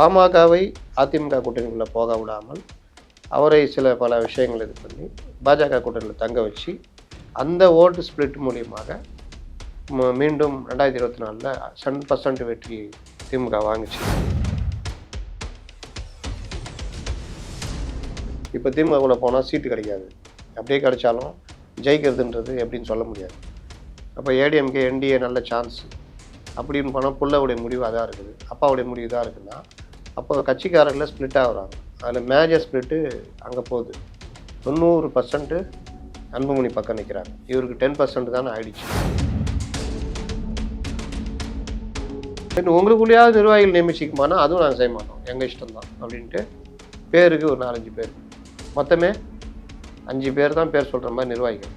பாமகவை அதிமுக கூட்டணிக்குள்ளே போக விடாமல் அவரை சில பல விஷயங்கள் இது பண்ணி பாஜக கூட்டணியில் தங்க வச்சு அந்த ஓட்டு ஸ்பிளிட் மூலியமாக மீண்டும் ரெண்டாயிரத்தி இருபத்தி நாலில் செவன் பர்சன்ட் வெற்றி திமுக வாங்கிச்சு. இப்போ திமுகவுக்குள்ளே போனால் சீட்டு கிடைக்காது. அப்படியே கிடைச்சாலும் ஜெயிக்கிறதுன்றது எப்படின்னு சொல்ல முடியாது. அப்போ ஏடிஎம்கே என்டிஏ நல்ல சான்ஸ் அப்படின்னு போனால் புள்ளவுடைய முடிவு அதாக இருக்குது. அப்பாவுடைய முடிவு இதாக இருக்குன்னா அப்போ கட்சிக்காரர்களை ஸ்ப்ளிட் ஆகுறாங்க. அதில் மேஜர் ஸ்ப்ளிட்டு அங்கே போகுது. தொண்ணூறு பர்சன்ட்டு அன்புமணி பக்கம் நிற்கிறாங்க இவருக்கு டென் பர்சன்ட் தானே ஆயிடுச்சு. உங்களுக்குள்ளேயாவது நிர்வாகிகள் நியமிச்சிக்குமானா அதுவும் நாங்கள் செய்ய மாட்டோம். எங்கள் இஷ்டம்தான் அப்படின்ட்டு பேருக்கு ஒரு நாலஞ்சு பேர். மொத்தமே அஞ்சு பேர் தான் பேர் சொல்கிற மாதிரி நிர்வாகிகள்.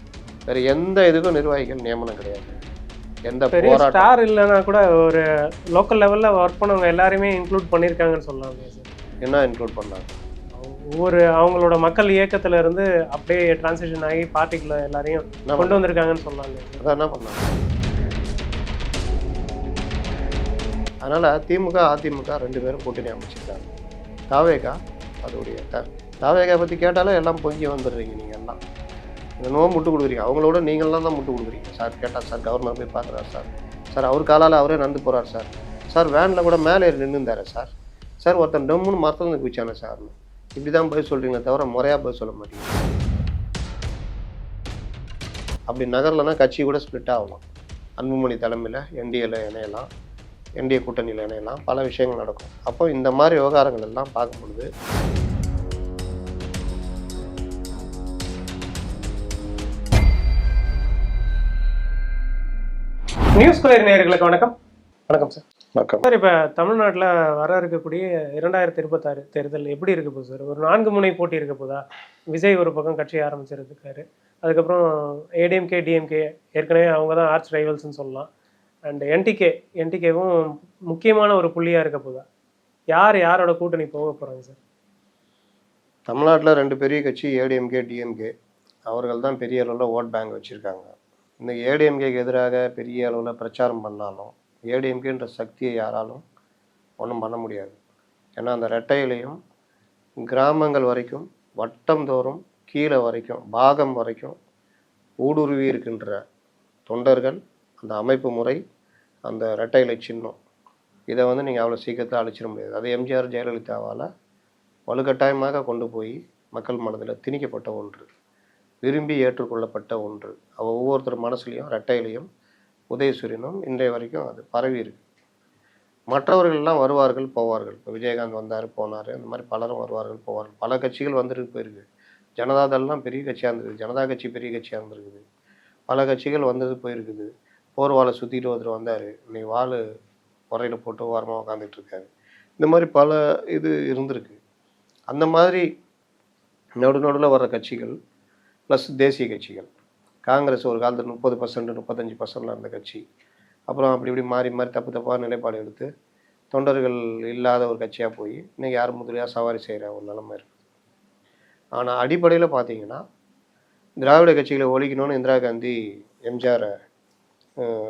வேறு எந்த இதுக்கும் நிர்வாகிகள் நியமனம் கிடையாது. எந்த பெரிய ஸ்டார் இல்லைன்னா கூட ஒரு லோக்கல் லெவலில் ஒர்க் பண்ணவங்க எல்லாருமே இன்க்ளூட் பண்ணியிருக்காங்கன்னு சொல்லலாம் என்ன இன்க்ளூட் பண்ணாங்க? ஒவ்வொரு அவங்களோட மக்கள் இயக்கத்துல இருந்து அப்படியே டிரான்சிஷன் ஆகி பார்ட்டிக்குள்ள எல்லாரையும் கொண்டு வந்திருக்காங்கன்னு சொல்லலாம் அதான் என்ன பண்ணாங்க? அதனால் திமுக அதிமுக ரெண்டு பேரும் கூட்டணி அமைச்சிருக்காங்க. தாவேகா அதோடைய தாவேகா பற்றி கேட்டாலே எல்லாம் பொங்கி வந்துடுறீங்க நீங்கள் எல்லாம். என்னவோ முட்டு கொடுக்குறீங்க. அவங்களோட நீங்களாம் தான் முட்டு கொடுக்குறீங்க. சார் கேட்டால் சார் கவர்னர் போய் பார்க்குறாரு சார். சார் அவர் காலால் அவரே நடந்து போகிறார் சார். சார் வேனில் கூட மேலே ஏறி நின்றுந்தாரு சார். சார் ஒருத்தன் டம்முன்னு மரத்தில் குச்சானே சார். இப்படி தான் பதில் சொல்கிறீங்களே தவிர முறையாக பதில் சொல்ல மாட்டீங்க. அப்படி நகரலைன்னா கட்சி கூட ஸ்ப்ளிட் ஆகலாம் அன்புமணி தலைமையில் என்டிஏல இணையலாம் என்டிஏ கூட்டணியில் இணையலாம் பல விஷயங்கள் நடக்கும். அப்போ இந்த மாதிரி விவகாரங்கள் எல்லாம் பார்க்கும் பொழுது நியூஸ் ஸ்கொயர் நேயர்களுக்கு வணக்கம். வணக்கம் சார். வணக்கம். சார் இப்போ தமிழ்நாட்டில் வர இருக்கக்கூடிய இரண்டாயிரத்தி இருபத்தாறு தேர்தல் எப்படி இருக்க போகுது சார்? ஒரு நான்கு முனை போட்டி இருக்க போதா? விஜய் ஒரு பக்கம் கட்சி ஆரம்பிச்சிருக்காரு. அதுக்கப்புறம் ஏடிஎம்கே டிஎம்கே ஏற்கனவே அவங்க தான் ஆர்ச் ரைவல்ஸ்னு சொல்லலாம். அண்ட் என்டிகே என்டிகேவும் முக்கியமான ஒரு புள்ளியாக இருக்க போதா? யார் யாரோட கூட்டணி போக போகிறாங்க சார்? தமிழ்நாட்டில் ரெண்டு பெரிய கட்சி ஏடிஎம்கே டிஎம்கே அவர்கள் தான் பெரிய அளவில் ஓட் பேங்க் வச்சுருக்காங்க. இந்த ஏடிஎம்கேக்கு எதிராக பெரிய அளவில் பிரச்சாரம் பண்ணாலும் ஏடிஎம்கேன்ற சக்தியை யாராலும் ஒன்றும் பண்ண முடியாது. ஏன்னா அந்த ரெட்டையிலையும் கிராமங்கள் வரைக்கும் வட்டம் தோறும் கீழே வரைக்கும் பாகம் வரைக்கும் ஊடுருவி இருக்கின்ற தொண்டர்கள் அந்த அமைப்பு முறை அந்த ரெட்டையிலை சின்னம். இதை வந்து நீங்கள் அவ்வளோ சீக்கிரத்தில் அழிச்சிட முடியாது. அது எம்ஜிஆர் ஜெயலலிதாவால் வலுக்கட்டாயமாக கொண்டு போய் மக்கள் மனதில் திணிக்கப்பட்ட ஒன்று. விரும்பி ஏற்றுக்கொள்ளப்பட்ட ஒன்று. அவள் ஒவ்வொருத்தர் மனசுலையும் ரெட்டையிலையும் உதயசூரியனும் இன்றைய வரைக்கும் அது பரவி இருக்கு. மற்றவர்கள்லாம் வருவார்கள் போவார்கள். இப்போ விஜயகாந்த் வந்தார் போனார் இந்த மாதிரி பலரும் வருவார்கள் போவார்கள். பல கட்சிகள் வந்துட்டு போயிருக்கு. ஜனதாதள்லாம் பெரிய கட்சியாக இருந்திருக்கு ஜனதா கட்சி பெரிய கட்சியாக இருந்திருக்குது. பல கட்சிகள் வந்தது போயிருக்குது. போர் வாழை சுற்றிட்டு ஒருத்தர் வந்தார். இன்னைக்கு வாள் உரையில் போட்டு ஓரமாக உட்காந்துட்டு இருக்காரு. இந்த மாதிரி பல இது இருந்திருக்கு. அந்த மாதிரி நடு நடுவில் வர்ற கட்சிகள் ப்ளஸ் தேசிய கட்சிகள். காங்கிரஸ் ஒரு காலத்தில் முப்பது பர்சன்ட் முப்பத்தஞ்சு பர்சன்ட்லாம் இருந்த கட்சி. அப்புறம் அப்படி இப்படி மாறி மாறி தப்பு தப்பாக நிலைப்பாடு எடுத்து தொண்டர்கள் இல்லாத ஒரு கட்சியாக போய் இன்றைக்கி யார் முதலியாக சவாரி செய்கிற ஒரு நிலைமை இருக்குது ஆனால் அடிப்படையில் பார்த்தீங்கன்னா திராவிட கட்சிகளை ஒழிக்கணும்னு இந்திரா காந்தி எம்ஜிஆரை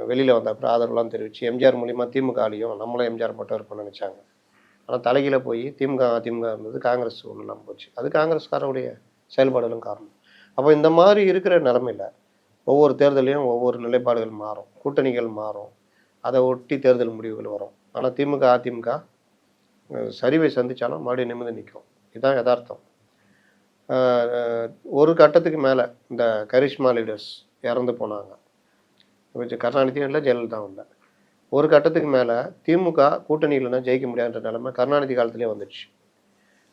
வெளியில் வந்த அப்புறம் ஆதரவுலாம் தெரிவித்து எம்ஜிஆர் மூலிமா திமுக ஆலையும் நம்மளும் எம்ஜிஆர் மட்டும் இருப்போம்னு நினச்சாங்க. ஆனால் தலைகீழ போய் திமுக அதிமுக இருந்தது காங்கிரஸ் ஒன்று இல்லாமல் போச்சு. அது காங்கிரஸ்காரருடைய செயல்பாடுகளும் காரணம். அப்போ இந்த மாதிரி இருக்கிற நிலமையில ஒவ்வொரு தேர்தலையும் ஒவ்வொரு நிலைப்பாடுகள் மாறும். கூட்டணிகள் மாறும். அதை ஒட்டி தேர்தல் முடிவுகள் வரும். ஆனால் திமுக அதிமுக சரிவை சந்தித்தாலும் மறுபடியும் நிமிந்து நிற்கும் இதுதான் யதார்த்தம். ஒரு கட்டத்துக்கு மேலே இந்த கரிஷ்மா லீடர்ஸ் இறந்து போனாங்க. இப்போ கருணாநிதியும் இல்லை ஜெயலலிதாவும் இல்லை. ஒரு கட்டத்துக்கு மேலே திமுக கூட்டணி இல்லைன்னா ஜெயிக்க முடியாதுன்ற நிலைமை கருணாநிதி காலத்திலே வந்துடுச்சு.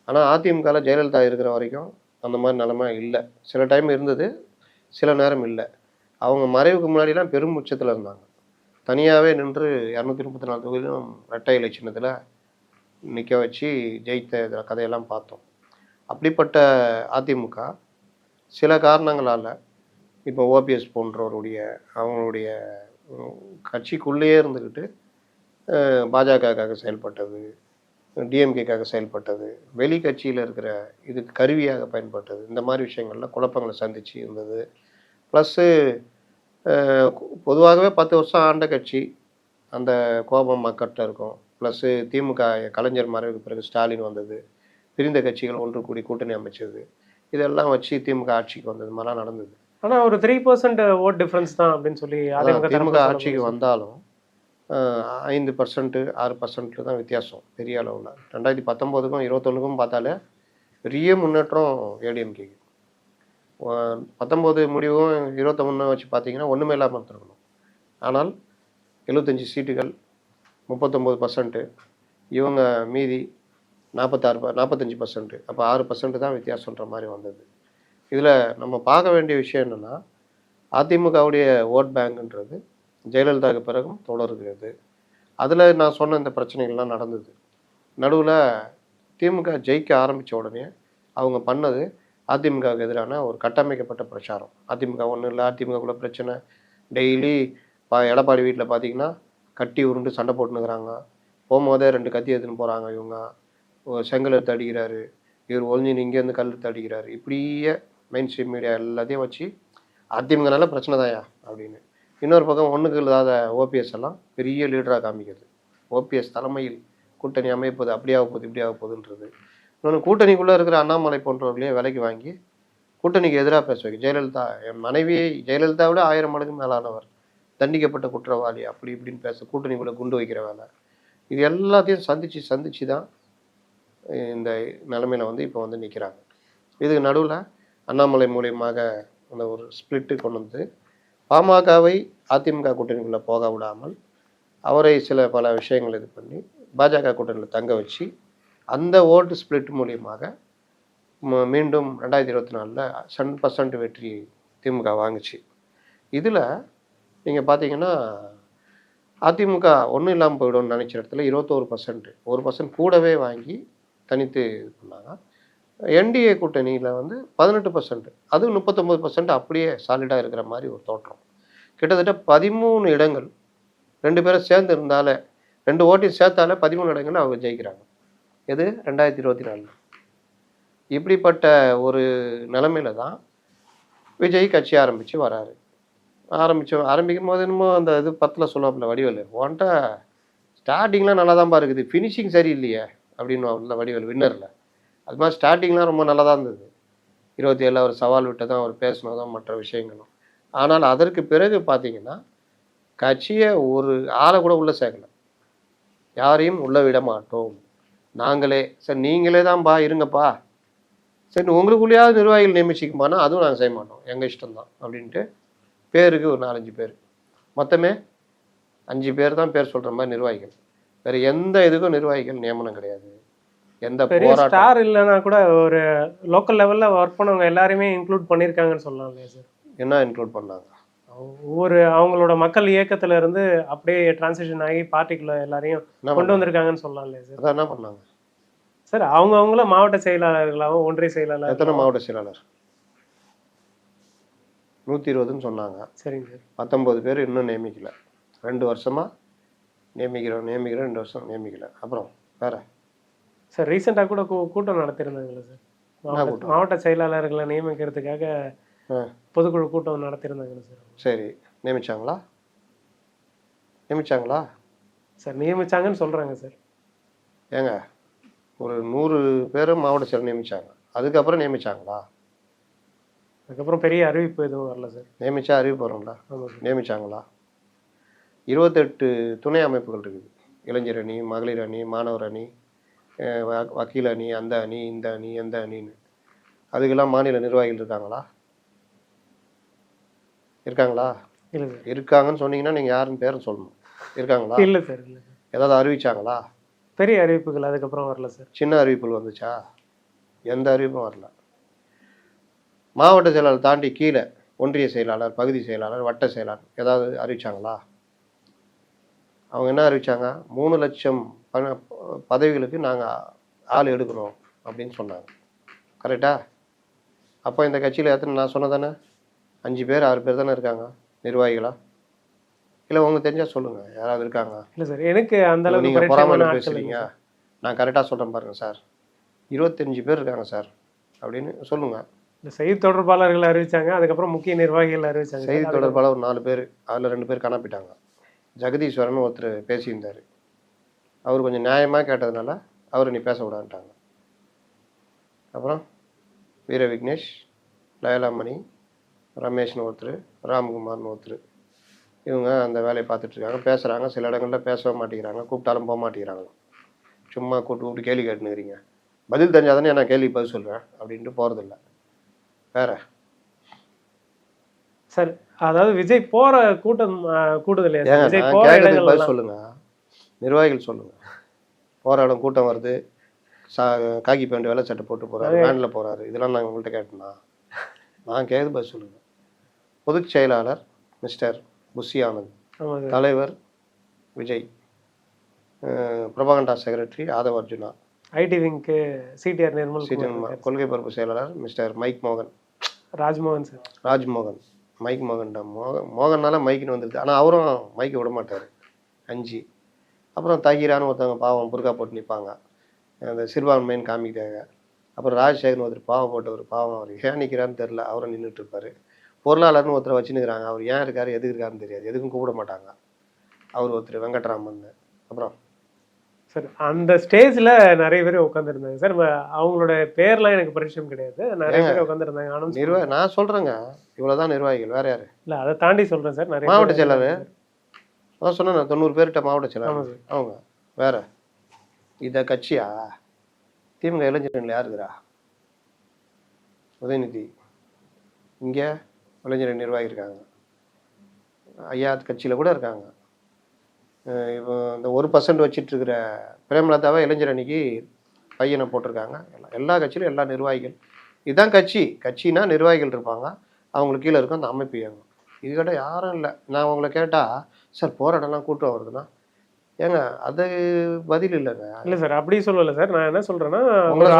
ஆனால் அதிமுகவில் ஜெயலலிதா இருக்கிற வரைக்கும் அந்த மாதிரி நிலமை இல்லை. சில டைம் இருந்தது சில நேரம் இல்லை. அவங்க மறைவுக்கு முன்னாடிலாம் பெரும் உச்சத்தில் இருந்தாங்க. தனியாகவே நின்று இரநூத்தி முப்பத்தி நாலு தொகுதியிலும் ரெட்டை இலை சின்னத்தில் நிற்க வச்சு ஜெயித்த இதில் கதையெல்லாம் பார்த்தோம். அப்படிப்பட்ட அதிமுக சில காரணங்களால் இப்போ ஓபிஎஸ் போன்றவருடைய அவங்களுடைய கட்சிக்குள்ளேயே இருந்துக்கிட்டு பாஜகவுக்காக செயல்பட்டது. டிஎம்கேக்காக செயல்பட்டது. வெளி கட்சியில் இருக்கிற இதுக்கு கருவியாக பயன்பட்டது. இந்த மாதிரி விஷயங்கள்ல குழப்பங்களை சந்திச்சு இருந்தது. ப்ளஸ்ஸு பொதுவாகவே பத்து வருஷம் ஆண்ட கட்சி. அந்த கோபம் மக்கள்கிட்ட இருக்கும். ப்ளஸ்ஸு திமுக கலைஞர் மறைவுக்கு பிறகு ஸ்டாலின் வந்தது. பிரிந்த கட்சிகள் ஒன்று கூடி கூட்டணி அமைச்சது. இதெல்லாம் வச்சு திமுக ஆட்சிக்கு வந்தது. மாதிரிலாம் நடந்தது. ஆனா ஒரு த்ரீ பர்சன்ட் ஓட் டிஃபரன்ஸ் தான் அப்படின்னு சொல்லி அதிமுக திமுக ஆட்சிக்கு. வந்தாலும் ஐந்து பர்சன்ட்டு ஆறு பர்சன்ட்டில் தான் வித்தியாசம் பெரிய அளவில். ரெண்டாயிரத்தி பத்தொம்போதுக்கும் இருபத்தொன்றுக்கும் பார்த்தாலே பெரிய முன்னேற்றம் ஏடிஎம்கேக்கு. பத்தொம்போது முடிவும் இருபத்தொன்னு வச்சு பார்த்தீங்கன்னா ஒன்றுமே இல்லாமல் இருந்திருக்கணும். ஆனால் எழுபத்தஞ்சி சீட்டுகள் முப்பத்தொம்போது பர்சன்ட்டு இவங்க மீதி நாற்பத்தாறு நாற்பத்தஞ்சு பர்சன்ட்டு அப்போ ஆறு பர்சன்ட் தான் வித்தியாசன்ற மாதிரி வந்தது. இதில் நம்ம பார்க்க வேண்டிய விஷயம் என்னென்னா அதிமுகவுடைய ஓட் பேங்க்ன்றது ஜெயலலிதாவுக்கு பிறகும் தொடர்கிறது அதில் நான் சொன்ன இந்த பிரச்சனைகள்லாம் நடந்தது. நடுவில் திமுக ஜெயிக்க ஆரம்பித்த உடனே அவங்க பண்ணது அதிமுகவுக்கு எதிரான ஒரு கட்டமைக்கப்பட்ட பிரச்சாரம். அதிமுக ஒன்றும் இல்லை அதிமுகக்குள்ள பிரச்சனை. டெய்லி பா எடப்பாடி வீட்டில் பார்த்தீங்கன்னா கட்டி உருண்டு சண்டை போட்டுனுக்குறாங்க போகும்போதே ரெண்டு கத்தி எடுத்துன்னு போகிறாங்க இவங்க. செங்கல் எடுத்து அடிக்கிறாரு. இவர் ஒளிஞ்சின்னு இங்கேருந்து கல் எடுத்து அடிக்கிறாரு. இப்படியே மெயின் ஸ்ட்ரீம் மீடியா எல்லாத்தையும் வச்சு அதிமுகனால பிரச்சனை தாயா அப்படின்னு. இன்னொரு பக்கம் ஒன்றுக்கு இல்லாத ஓபிஎஸ் எல்லாம் பெரிய லீடராக காமிக்கிறது ஓபிஎஸ் தலைமையில் கூட்டணி அமைப்பது அப்படியாக போகுது இப்படியாக போகுதுன்றது. இன்னொன்று கூட்டணிக்குள்ளே இருக்கிற அண்ணாமலை போன்றவர்களையும் விலைக்கு வாங்கி கூட்டணிக்கு எதிராக பேச ஜெயலலிதா என் மனைவியை ஜெயலலிதா விட ஆயிரம் மடங்கு மேலானவர். தண்டிக்கப்பட்ட குற்றவாளி அப்படி இப்படின்னு பேச கூட்டணிக்குள்ளே குண்டு வைக்கிற வேலை. இது எல்லாத்தையும் சந்திச்சு சந்திச்சு தான் இந்த நிலமையில வந்து இப்போ வந்து நிற்கிறாங்க இதுக்கு நடுவில் அண்ணாமலை மூலியமாக அந்த ஒரு ஸ்பிளிட்டு கொண்டு வந்து பாமகவை அதிமுக கூட்டணிக்குள்ளே போக விடாமல் அவரை சில பல விஷயங்கள் இது பண்ணி பாஜக கூட்டணியில் தங்க வச்சு அந்த ஓட்டு ஸ்பிளிட் மூலியமாக ம- மீண்டும் ரெண்டாயிரத்தி இருபத்தி நாலில் செவன் பர்சன்ட் வெற்றி திமுக வாங்குச்சு. இதில் நீங்கள் பார்த்தீங்கன்னா அதிமுக ஒன்றும் இல்லாமல் போயிடும்னு நினச்ச இடத்துல இருபத்தோரு பர்சன்ட் ஒரு பர்சன்ட் கூடவே வாங்கி தனித்து இது பண்ணாங்க. என்டிஏ கூட்டணியில் வந்து பதினெட்டு பர்சன்ட் அது முப்பத்தொம்பது பர்சன்ட் அப்படியே சாலிடாக இருக்கிற மாதிரி ஒரு தோற்றம். கிட்டத்தட்ட பதிமூணு இடங்கள் ரெண்டு பேரும் சேர்ந்து இருந்தாலே ரெண்டு ஓட்டையும் சேர்த்தாலே பதிமூணு இடங்கள் அவங்க ஜெயிக்கிறாங்க. எது? ரெண்டாயிரத்தி இருபத்தி நாலில். இப்படிப்பட்ட ஒரு நிலமையில தான் விஜய் கட்சி ஆரம்பித்து வராரு. ஆரம்பித்தோம் ஆரம்பிக்கும் போது என்னமோ அந்த இது பத்தில் சொல்லுவாப்புல வடிவேலு உன்ட்ட ஸ்டார்டிங்லாம் நல்லா தான் இருக்குது ஃபினிஷிங் சரியில்லையே அப்படின்னு அவர்ல வடிவேல் வின்னரில் அது மாதிரி ஸ்டார்டிங்லாம் ரொம்ப நல்லா தான் இருந்தது. இருபத்தி ஏழில் அவர் சவால் விட்டதும் அவர் பேசினதும் மற்ற விஷயங்களும். ஆனால் அதற்கு பிறகு பார்த்தீங்கன்னா கட்சியை ஒரு ஆளை கூட உள்ளே சேர்க்கல. யாரையும் உள்ளே விட மாட்டோம். நாங்களே சரி நீங்களே தான்ப்பா இருங்கப்பா. சரி உங்களுக்குள்ளேயாவது நிர்வாகிகள் நியமிச்சிக்குமானா அதுவும் நாங்கள் செய்ய மாட்டோம். எங்கள் இஷ்டம்தான் அப்படின்ட்டு பேருக்கு ஒரு நாலஞ்சு பேர். மொத்தமே அஞ்சு பேர் தான் பேர் சொல்கிற மாதிரி நிர்வாகிகள். வேறு எந்த இதுக்கும் நிர்வாகிகள் நியமனம் கிடையாது. எந்த பெரிய ஸ்டார் இல்லைன்னா கூட ஒரு லோக்கல் லெவல்ல ஒர்க் பண்ணவங்க எல்லாருமே இன்க்ளூட் பண்ணியிருக்காங்கன்னு சொல்லலாம் இல்லையா சார் என்ன இன்க்ளூட் பண்ணாங்க? ஒவ்வொரு அவங்களோட மக்கள் இயக்கத்துல இருந்து அப்படியே டிரான்சிஷன் ஆகி பார்ட்டிக்குள்ள எல்லாரையும் கொண்டு வந்திருக்காங்கன்னு சொல்லலாம் இல்லையா சார் அதான் என்ன பண்ணாங்க? சார் அவங்க அவங்கள மாவட்ட செயலாளர்களாகவும் ஒன்றிய செயலாளர் எத்தனை மாவட்ட செயலாளர்? நூற்றி இருபதுன்னு சொன்னாங்க. சரிங்க சார் பத்தொம்பது பேர் இன்னும் நியமிக்கல. ரெண்டு வருஷமா நியமிக்கிறோம் நியமிக்கிறோம் ரெண்டு வருஷம் நியமிக்கல. அப்புறம் வேற? சார் ரீசெண்டாக கூட கூட்டம் நடத்தியிருந்தாங்களே சார்? மாவட்ட செயலாளர்களை நியமிக்கிறதுக்காக. பொதுக்குழு கூட்டம் நடத்தியிருந்தாங்களே சார்? சரி. நியமிச்சாங்களா? நியமிச்சாங்களா? சார் நியமிச்சாங்கன்னு சொல்றாங்க சார். ஏங்க ஒரு நூறு பேர் மாவட்ட செயலர் நியமிச்சாங்க. அதுக்கப்புறம் நியமிச்சாங்களா? அதுக்கப்புறம் பெரிய அறிவிப்பு எதுவும் வரல சார். நியமிச்சா அறிவிப்பு வரும்ல? நியமிச்சாங்களா? இருபத்தெட்டு துணை அமைப்புகள் இருக்குது. இளைஞர் அணி மகளிர் அணி மாணவர் அணி வக்கீல் அணி அந்த அணி இந்த அணி எந்த அணின்னு. அதுக்கெல்லாம் மாநில நிர்வாகிகள் இருக்காங்களா? இருக்காங்களா? இல்லை சார். இருக்காங்கன்னு சொன்னீங்கன்னா நீங்கள் யாருன்னு பேரும் சொல்லணும். இருக்காங்களா? இல்லை சார் இல்லை ஏதாவது அறிவிச்சாங்களா? பெரிய அறிவிப்புகள் அதுக்கப்புறம் வரல சார். சின்ன அறிவிப்புகள் வந்துச்சா? எந்த அறிவிப்பும் வரல. மாவட்ட செயலாளர் தாண்டி கீழே ஒன்றிய செயலாளர் பகுதி செயலாளர் வட்ட செயலாளர் ஏதாவது அறிவிச்சாங்களா? அவங்க என்ன அறிவிச்சாங்க? மூணு லட்சம் பதவிகளுக்கு நாங்கள் ஆள் எடுக்கிறோம் அப்படின்னு சொன்னாங்க. கரெக்டா அப்போ இந்த கட்சியில் எத்தனை நான் சொன்னதானே? அஞ்சு பேர் ஆறு பேர் தானே இருக்காங்க நிர்வாகிகளா? இல்லை உங்களுக்கு தெரிஞ்சால் சொல்லுங்கள் யாராவது இருக்காங்க இல்லை சார் எனக்கு அந்த அளவுக்கு நீங்கள் இல்லைங்க சார். நான் கரெக்டாக சொல்கிறேன் பாருங்க சார். இருபத்தஞ்சு பேர் இருக்காங்க சார் அப்படின்னு சொல்லுங்க. இந்த செய்தி தொடர்பாளர்கள் அறிவிச்சாங்க அதுக்கப்புறம் முக்கிய நிர்வாகிகள் அறிவிச்சாங்க. செய்தி. தொடர்பாளர் ஒரு நாலு பேர் அதில் ரெண்டு பேர் காணப்பிட்டாங்க ஜெகதீஸ்வரன் ஒருத்தர் பேசியிருந்தார். அவர் கொஞ்சம் நியாயமாக கேட்டதுனால அவர் நீ பேசக்கூடாதுன்ட்டாங்க. அப்புறம் வீர விக்னேஷ் லயலாமணி ரமேஷ்னு ஒருத்தர் ராம்குமார்னு ஒருத்தர் இவங்க அந்த வேலையை பார்த்துட்ருக்காங்க. பேசுகிறாங்க சில இடங்களில் பேசவே மாட்டேங்கிறாங்க. கூப்பிட்டாலும் போக மாட்டேங்கிறாங்க. சும்மா கூப்பிட்டு கூப்பிட்டு கேள்வி கேட்டுனுக்கிறீங்க. பதில் தெரிஞ்சால் தானே நான் கேள்வி பதில் சொல்கிறேன் அப்படின்ட்டு போகிறதில்ல வேற? சார் அதாவது விஜய் போற கூட்டம் இல்லையா? ஏங்க விஜய் போற இடங்கள் சொல்லுங்க. நிர்வாகிகள் சொல்லுங்க. போகிற இடம் கூட்டம் வருது. காக்கி பேண்ட் வெள்ளை சட்டை போட்டு போறாரு வேனில் போறாரு. இதெல்லாம் நான் உங்கள்கிட்ட கேட்டேனா? நான் கேட்குறது பதில் சொல்லுங்க. பொதுச் செயலாளர் மிஸ்டர் புஷி ஆனந்த் தலைவர் Vijay propaganda secretary Aadhav Arjuna. IT விங்க்கு CTR Nirmal கொள்கை பரப்பு செயலாளர் மிஸ்டர் மைக் மோகன். ராஜ்மோகன் சார். ராஜ்மோகன். மைக் மோகன்டா. மோகன் மோகன்னால மைக்குன்னு வந்துடுது ஆனால் அவரும் மைக்கை விட மாட்டார் அஞ்சு. அப்புறம் தகிரான்னு ஒருத்தவங்க பாவம் புர்கா போட்டு நிற்பாங்க அந்த சிறுபான்மையின் காமிக்கிறாங்க. அப்புறம் ராஜசேகர்னு ஒருத்தர் பாவம் போட்டவர் பாவம் அவர் ஏன் நிற்கிறான்னு தெரில அவரும் நின்றுட்டு இருப்பார் பொருளாளர்னு ஒருத்தரை வச்சுன்னுக்கிறாங்க அவர் ஏன் இருக்கார் எதுக்கு இருக்காருன்னு தெரியாது. எதுக்கும் கூப்பிட மாட்டாங்க. அவர் ஒருத்தர் வெங்கட்ராமன் அப்புறம் சார் அந்த ஸ்டேஜ்ல நிறைய பேர் உட்காந்துருந்தாங்க சார் அவங்களோட பேர்லாம் எனக்கு பரிச்சயம் கிடையாது. நிறைய பேர் உட்காந்துருந்தாங்க ஆனால் நிர்வாக நான் சொல்கிறேங்க இவ்வளோதான் நிர்வாகிகள். வேற யார்? இல்ல அதை தாண்டி சொல்றேன் சார். நிறைய மாவட்ட பேர் செயலாளர். அதான் சொன்னேன் தொண்ணூறு பேர்கிட்ட மாவட்ட சார். அவங்க வேற. இத கட்சியா? திமுக இளைஞர்கள் யார் இருக்கிறா உதயநிதி. இங்கே இளைஞர் நிர்வாகி இருக்காங்க. ஐயா கட்சியில் கூட இருக்காங்க. இப்போ இந்த ஒரு பர்சன்ட் வச்சிட்டு இருக்கிற பிரேமலதாவை இளைஞர் அன்னைக்கு பையனை போட்டிருக்காங்க. எல்லா- எல்லா கட்சியிலும் எல்லா நிர்வாகிகள். இதுதான் கட்சி. கட்சினா நிர்வாகிகள் இருப்பாங்க. அவங்களுக்கு கீழே இருக்கும் அந்த அமைப்பு இயங்கும். இது கேட்டால் யாரும் இல்லை. நான் உங்களை கேட்டால் சார் போகிற இடம்லாம் கூட்டம் வருதுன்னா ஏங்க அது பதில் இல்லைங்க. இல்ல சார் அப்படி சொல்லல சார். நான் என்ன உங்களை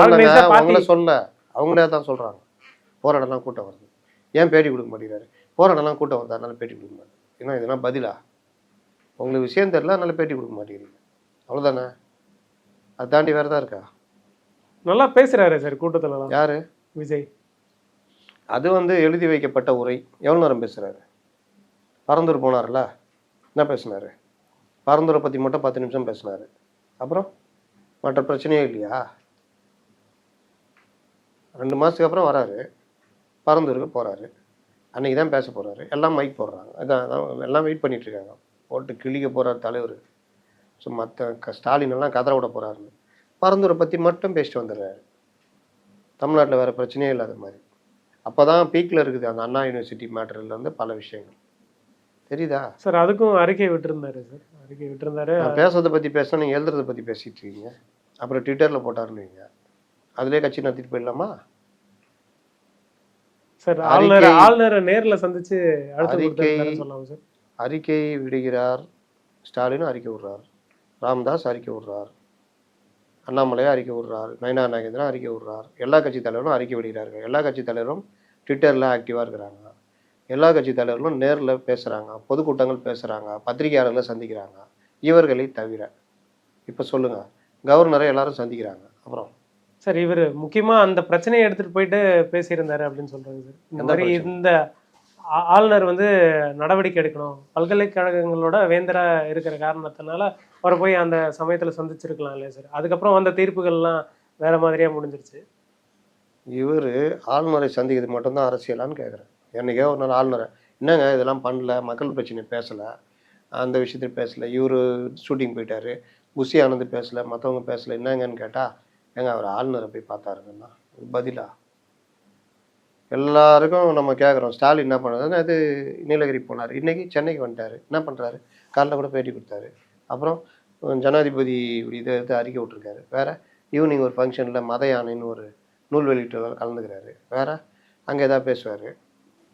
பார்ட்டி சொல்ல. அவங்களே தான் சொல்றாங்க. போற இடம்லாம் கூட்டம் வருது ஏன் பேட்டி கொடுக்க மாட்டேங்கிறாரு? இடம்லாம் கூட்டம் வருது அதனால பேட்டி கொடுக்க மாட்டேன். ஏன்னா இதெல்லாம் பதிலா? உங்களுக்கு விஷயம் தெரியல அதனால பேட்டி கொடுக்க மாட்டேங்கிறீங்க. அவ்வளோதானே அதை தாண்டி வேற தான் இருக்கா? நல்லா பேசுறாரு சார் கூட்டத்துலலாம். யாரு? விஜய். அது வந்து எழுதி வைக்கப்பட்ட உரை. எவ்வளோ நேரம் பேசுறாரு? பரந்தூர் போனார்ல? என்ன பேசினாரு? பரந்தூரை பற்றி மட்டும் பத்து நிமிஷம் பேசினாரு. அப்புறம்? மற்ற பிரச்சனையே இல்லையா? ரெண்டு மாதத்துக்கு அப்புறம் வராரு. பரந்தூருக்கு போகிறாரு அன்னைக்கு தான் பேச போகிறாரு எல்லாம் மைக் போடுறாங்க. அதான் எல்லாம் வெயிட் பண்ணிட்டு இருக்காங்க. போட்டு கிழிக்க போகிறார் தலைவர். ஸோ மற்ற ஸ்டாலின் எல்லாம் கதற விட போகிறாருன்னு பரந்தூரை பற்றி மட்டும் பேசிட்டு வந்துடுறாரு. தமிழ்நாட்டில் வேறு பிரச்சனையே இல்லாத மாதிரி. அப்போ தான் பீக்கில் இருக்குது அந்த அண்ணா யூனிவர்சிட்டி மேட்டர்ல இருந்து பல விஷயங்கள். தெரியுதா? சார் அதுக்கும் அறிக்கை விட்டிருந்தாரு சார். அறிக்கை விட்டிருந்தாரு. பேசுறதை பற்றி பேசினா நீங்கள் எழுதுறதை பற்றி பேசிட்டு இருக்கீங்க. அப்புறம் ட்விட்டரில் போட்டாருன்னு அதிலே கட்சி நடத்திட்டு போயிடலாமா? சார் ஆளுநர் ஆளுநரை நேர்ல சந்திச்சு கொடுத்தாருன்னு சொல்லலாம் சார்? அறிக்கை விடுகிறார். ஸ்டாலினும் அறிக்கை விடுறார். ராம்தாஸ் அறிக்கை விடுறார். அண்ணாமலையா அறிக்கை விடுறார். நயனா நாகேந்திரன் அறிக்கை விடுறார். எல்லா கட்சி தலைவரும் அறிக்கை விடுகிறார்கள். எல்லா கட்சி தலைவரும் ட்விட்டரில் ஆக்டிவாக இருக்கிறாங்க. எல்லா கட்சி தலைவர்களும் நேரில் பேசுகிறாங்க பொதுக்கூட்டங்கள் பேசுகிறாங்க பத்திரிகையாளர்களை சந்திக்கிறாங்க. இவர்களை தவிர. இப்போ சொல்லுங்கள் கவர்னரை எல்லாரும் சந்திக்கிறாங்க. அப்புறம். சார் இவர் முக்கியமா அந்த பிரச்சனையை எடுத்துட்டு போயிட்டு பேசியிருந்தாரு அப்படின்னு சொல்றாங்க சார். இந்த மாதிரி? இந்த ஆளுநர் வந்து நடவடிக்கை எடுக்கணும். பல்கலைக்கழகங்களோட வேந்தரா இருக்கிற காரணத்தினால அவரை போய் அந்த சமயத்துல சந்திச்சிருக்கலாம் இல்லையா சார்? அதுக்கப்புறம் வந்த தீர்ப்புகள்லாம் வேற மாதிரியா முடிஞ்சிருச்சு. இவர் ஆளுநரை சந்திக்கிறது மட்டும்தான் அரசியலான்னு கேட்குறேன் என்னைக்கோ ஒரு நாள் ஆளுநரை என்னங்க இதெல்லாம் பண்ணல மக்கள் பிரச்சனை பேசலை அந்த விஷயத்தில் பேசலை இவர் ஷூட்டிங் போயிட்டார் புஷி ஆனந்த் பேசலை மற்றவங்க பேசலை என்னங்கன்னு கேட்டால் ஏங்க அவர் ஆளுநரை போய் பார்த்தாருங்கன்னா பதிலாக எல்லாருக்கும் நம்ம கேட்குறோம் ஸ்டாலின் என்ன பண்ணுறது அது நீலகிரி போனார். இன்றைக்கி சென்னைக்கு வந்துட்டாரு. என்ன பண்ணுறாரு காலைல கூட பேட்டி கொடுத்தாரு. அப்புறம் ஜனாதிபதி இப்படி இதை எடுத்து அறிக்கை விட்டுருக்காரு. வேறு ஈவினிங் ஒரு ஃபங்க்ஷனில் மத யானைன்னு ஒரு நூல் வெளியீட்டு கலந்துக்கிறாரு. வேறு அங்கே எதாவது பேசுவார்.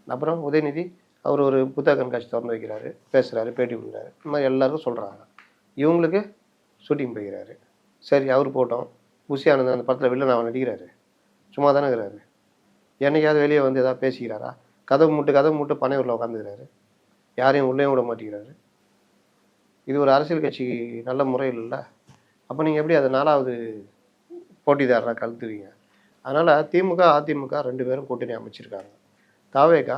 அப்புறம் உதயநிதி அவர் ஒரு புத்தக கண்காட்சி திறந்து வைக்கிறாரு. பேசுகிறாரு பேட்டி கொடுக்குறாரு இந்த மாதிரி எல்லாருக்கும் சொல்கிறாங்க இவங்களுக்கு ஷூட்டிங் போய்கிறாரு சரி அவர் போட்டோம். புஷி ஆனந்த் அந்த படத்தில் வில்லன் நான் நடிக்கிறாரு. சும்மா தானே இருக்கிறாரு. என்னைக்காவது வெளியே வந்து எதாவது பேசிக்கிறாரா? கதவு மூட்டு கதவு மூட்டு பனையூரில் உட்காந்துக்கிறாரு யாரையும் உள்ளே விட மாட்டேங்கிறாரு. இது ஒரு அரசியல் கட்சி நல்ல முறையில் இல்லை அப்போ நீங்கள் எப்படி அதை நாலாவது போட்டிதாரராக கழுத்துவீங்க அதனால் திமுக அதிமுக ரெண்டு பேரும் கூட்டணி அமைச்சிருக்காங்க. தாவேகா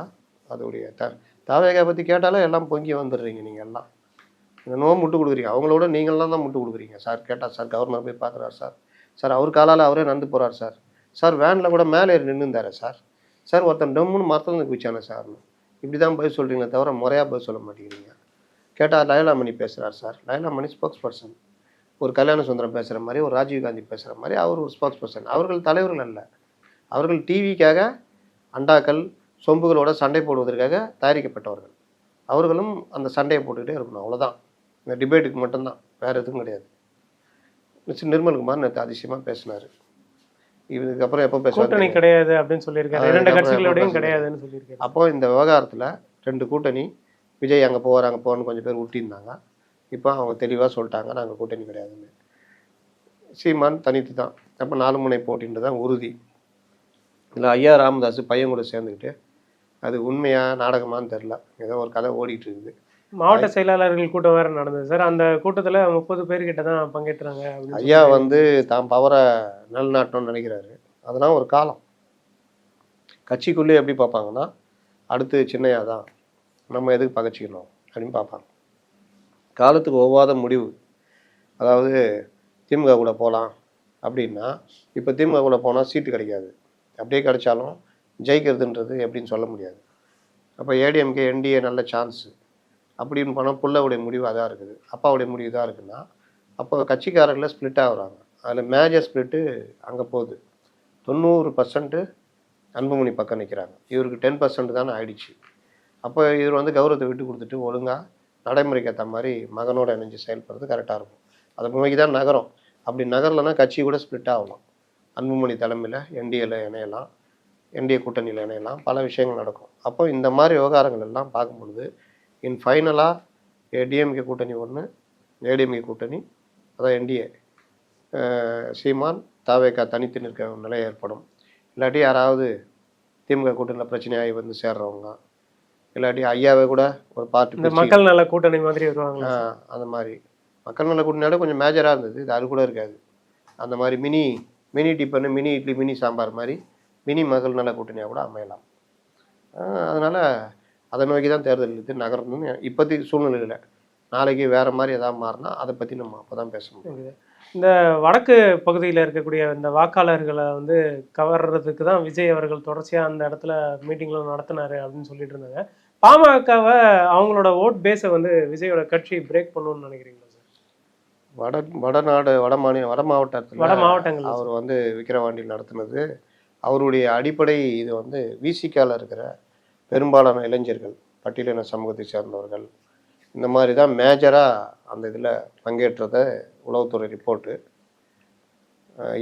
அதோடைய த தாவேகா பற்றி கேட்டாலே எல்லாம் பொங்கி வந்துடுறீங்க நீங்கள் எல்லாம். என்னவோ முட்டு கொடுக்குறீங்க. அவங்களோட நீங்களாம் தான் முட்டு கொடுக்குறீங்க. சார் கேட்டால் சார் கவர்னர் போய் பார்க்குறாரு சார். சார் அவர் காலால் அவரே நடந்து போகிறார் சார். சார் வேனில் கூட மேலே ஏறி நின்றுந்தாரு சார். சார் ஒருத்தன் டம்முன்னு மரத்துலேருந்து குச்சானே சார்னு இப்படி தான் பதில் சொல்கிறீங்களே தவிர முறையாக பதில் சொல்ல மாட்டேங்கிறீங்க. கேட்டால் லயலாமணி பேசுகிறார் சார். லயலாமணி ஸ்போக்ஸ் பர்சன் ஒரு கல்யாண சுந்தரம் பேசுகிற மாதிரி ஒரு ராஜீவ் காந்தி பேசுகிற மாதிரி அவர் ஒரு ஸ்போக்ஸ் பர்சன் அவர்கள் தலைவர்கள் அல்ல. அவர்கள் டிவிக்காக அண்டாக்கள் சொம்புகளோட சண்டை போடுவதற்காக தயாரிக்கப்பட்டவர்கள். அவர்களும் அந்த சண்டையை போட்டுக்கிட்டே இருக்கணும். அவ்வளோதான் இந்த டிபேட்டுக்கு மட்டும்தான். வேறு எதுவும் கிடையாது. மிஸ் நிர்மல்குமார் நேற்று அதிசயமாக பேசினார். இதுக்கப்புறம் எப்போ கூட்டணி பேசுவார் கிடையாது அப்படின்னு சொல்லியிருக்காரு. இரண்டு அதுக்கப்புறம் கட்சிகளோடையும் கிடையாதுன்னு சொல்லியிருக்காரு. அப்போ இந்த விவகாரத்தில் ரெண்டு கூட்டணி விஜய் அங்கே போவார் அங்கே போவான்னு கொஞ்சம் பேர் விட்டிருந்தாங்க இப்போ அவங்க தெளிவாக சொல்லிட்டாங்க நாங்கள் கூட்டணி கிடையாதுன்னு. சீமான் தனித்து தான். அப்போ நாலு முனை போட்டின்றது தான் உறுதி. இல்லை ஐயா ராமதாஸ் பையன் கூட சேர்ந்துக்கிட்டு அது உண்மையா நாடகமான்னு தெரில ஏதோ ஒரு கதை ஓடிட்டு இருக்குது. மாவட்ட செயலாளர்கள் கூட்டம் வேற நடந்தது சார். அந்த கூட்டத்துல முப்பது பேர்கிட்ட தான் பங்கேற்றாங்க ஐயா வந்து தான் பவரை நிலநாட்டணும்னு நினைக்கிறாரு. அதெல்லாம் ஒரு காலம். கட்சிக்குள்ளே எப்படி பார்ப்பாங்கன்னா அடுத்து சின்னையா தான் நம்ம எதுக்கு பகச்சிக்கணும் அப்படின்னு பார்ப்பாங்க. காலத்துக்கு ஒவ்வாத முடிவு. அதாவது திமுக கூட போகலாம் அப்படின்னா இப்போ திமுக கூட போனால் சீட்டு கிடைக்காது. அப்படியே கிடைச்சாலும் ஜெயிக்கிறதுன்றது எப்படின்னு சொல்ல முடியாது. அப்போ ஏடிஎம்கே என்டிஏ நல்ல சான்ஸு அப்படின்னு போனால் புள்ளவுடைய முடிவு அதாக இருக்குது. அப்பாவுடைய முடிவு தான் இருக்குன்னா அப்போ கட்சிக்காரர்களில் ஸ்ப்ளிட் ஆகுறாங்க அதில் மேஜர் ஸ்ப்ளிட்டு அங்கே போகுது. தொண்ணூறு பர்சன்ட்டு அன்புமணி பக்கம் நிற்கிறாங்க இவருக்கு டென் பர்சன்ட் தானே ஆயிடுச்சு. அப்போ இவர் வந்து கௌரவத்தை விட்டு கொடுத்துட்டு ஒழுங்காக நடைமுறைக்கு ஏற்ற மாதிரி மகனோட இணைஞ்சு செயல்படுறது கரெக்டாக இருக்கும். அதை நோக்கி தான் நகரம். அப்படி நகரலைன்னா கட்சி கூட ஸ்ப்ளிட் ஆகலாம் அன்புமணி தலைமையில் என்டிஏல இணையலாம் என்டிஏ கூட்டணியில் இணையலாம் பல விஷயங்கள் நடக்கும். அப்போ இந்த மாதிரி விவகாரங்கள் எல்லாம் பார்க்கும் பொழுது இன் ஃபைனலாக டிஎம்கே கூட்டணி ஒன்று ஏடிஎம்கே கூட்டணி அதான் என்டிஏ சீமான் தாவேக்கா தனித்து நிற்க நிலை ஏற்படும். இல்லாட்டி யாராவது திமுக கூட்டணியில் பிரச்சனையாகி வந்து சேர்றவங்க இல்லாட்டி ஐயாவை கூட ஒரு இந்த பார்ட்டி மக்கள் நல கூட்டணி மாதிரி வருவாங்க அந்த மாதிரி. மக்கள் நல கூட்டணியோட கொஞ்சம் மேஜராக இருந்தது இது அது கூட இருக்காது. அந்த மாதிரி mini mini tiffin mini idli mini sambar மாதிரி மினி மக்கள் நல கூட்டணியாக கூட அமையலாம். அதனால அதை நோக்கி தான் தேர்தல் இது நகரணும்னு இப்போதைக்கு சூழ்நிலையில் நாளைக்கு வேற மாதிரி எதாவது மாறினா அதை பற்றி நம்ம அப்போ தான் பேச முடியும். இந்த வடக்கு பகுதியில் இருக்கக்கூடிய இந்த வாக்காளர்களை வந்து கவர்றதுக்கு தான் விஜய் அவர்கள் தொடர்ச்சியாக அந்த இடத்துல மீட்டிங்லாம் நடத்தினாரு அப்படின்னு சொல்லிட்டு இருந்தாங்க. பாமகவை அவங்களோட ஓட் பேஸை வந்து விஜயோட கட்சி பிரேக் பண்ணணும்னு நினைக்கிறீங்களா சார் வட வடநாடு வட மாநில வட மாவட்டத்தில் வட மாவட்டங்கள் அவர் வந்து விக்கிரவாண்டியில் நடத்தினது. அவருடைய அடிப்படை இது வந்து விசிகால இருக்கிற பெரும்பாலான இளைஞர்கள் பட்டியலின சமூகத்தை சேர்ந்தவர்கள் இந்த மாதிரி தான் மேஜராக அந்த இதில் பங்கேற்றதை உளவுத்துறை ரிப்போர்ட்டு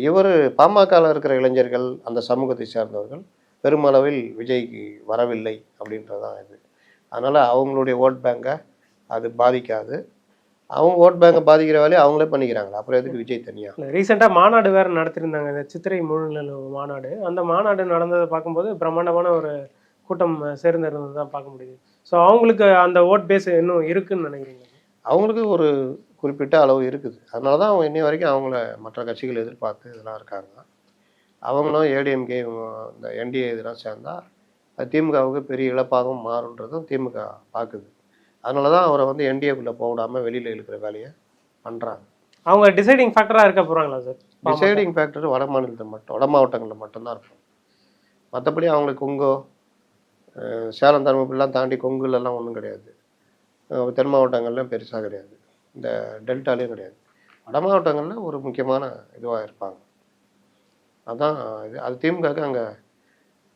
இவர் பாமகவில் இருக்கிற இளைஞர்கள் அந்த சமூகத்தை சேர்ந்தவர்கள் பெருமளவில் விஜய்க்கு வரவில்லை அப்படின்றதான் இது. அதனால் அவங்களுடைய ஓட் பேங்கை அது பாதிக்காது. அவங்க ஓட் பேங்கை பாதிக்கிற வேலையை அவங்களே பண்ணிக்கிறாங்களா? அப்புறம் எதுக்கு விஜய் தனியாக இல்லை ரீசெண்டாக மாநாடு வேறு நடத்திருந்தாங்க இந்த சித்திரை முழுநில மாநாடு. அந்த மாநாடு நடந்ததை பார்க்கும்போது பிரம்மாண்டமான ஒரு கூட்டம் சேர்ந்திருந்தது தான் பார்க்க முடியுது. ஸோ அவங்களுக்கு அந்த ஓட் பேஸ் இன்னும் இருக்குன்னு நினைக்கிறீங்க? அவங்களுக்கு ஒரு குறிப்பிட்ட அளவு இருக்குது. அதனால தான் அவங்க இன்னி வரைக்கும் அவங்கள மற்ற கட்சிகள் எதிர்பார்த்து இதெல்லாம் இருக்காங்க. அவங்களும் ஏடிஎம்கே இந்த என்டிஏ இதெல்லாம் சேர்ந்தா அது திமுகவுக்கு பெரிய இழப்பாகவும் மாறுன்றதும் திமுக பார்க்குது. அதனால தான் அவரை வந்து என்டிஏக்குள்ளே போடாமல் வெளியில் இழுக்கிற வேலையை பண்ணுறாங்க அவங்க டிசைடிங் ஃபேக்டராக இருக்க போகிறாங்களா சார் டிசைடிங் ஃபேக்டர் வட மாநிலத்தில் மட்டும் வட மாவட்டங்களில் மட்டும்தான் இருக்கும். மற்றபடி அவங்களுக்கு கொங்கோ சேலம் தருமபுரிலாம் தாண்டி கொங்குலலாம் ஒன்றும் கிடையாது. தென் மாவட்டங்கள்லாம் பெருசாக கிடையாது. இந்த டெல்டாலேயும் கிடையாது. வட மாவட்டங்களில் ஒரு முக்கியமான இதுவாக இருப்பாங்க. அதான் இது அது திமுகவுக்கு அங்கே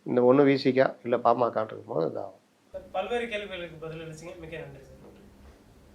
இந்த ஒன்று விசிக்கா இல்லை பாமகன்றது போது இதாகும். பல்வேறு கேள்விகளுக்கு பதில் மிக நன்றி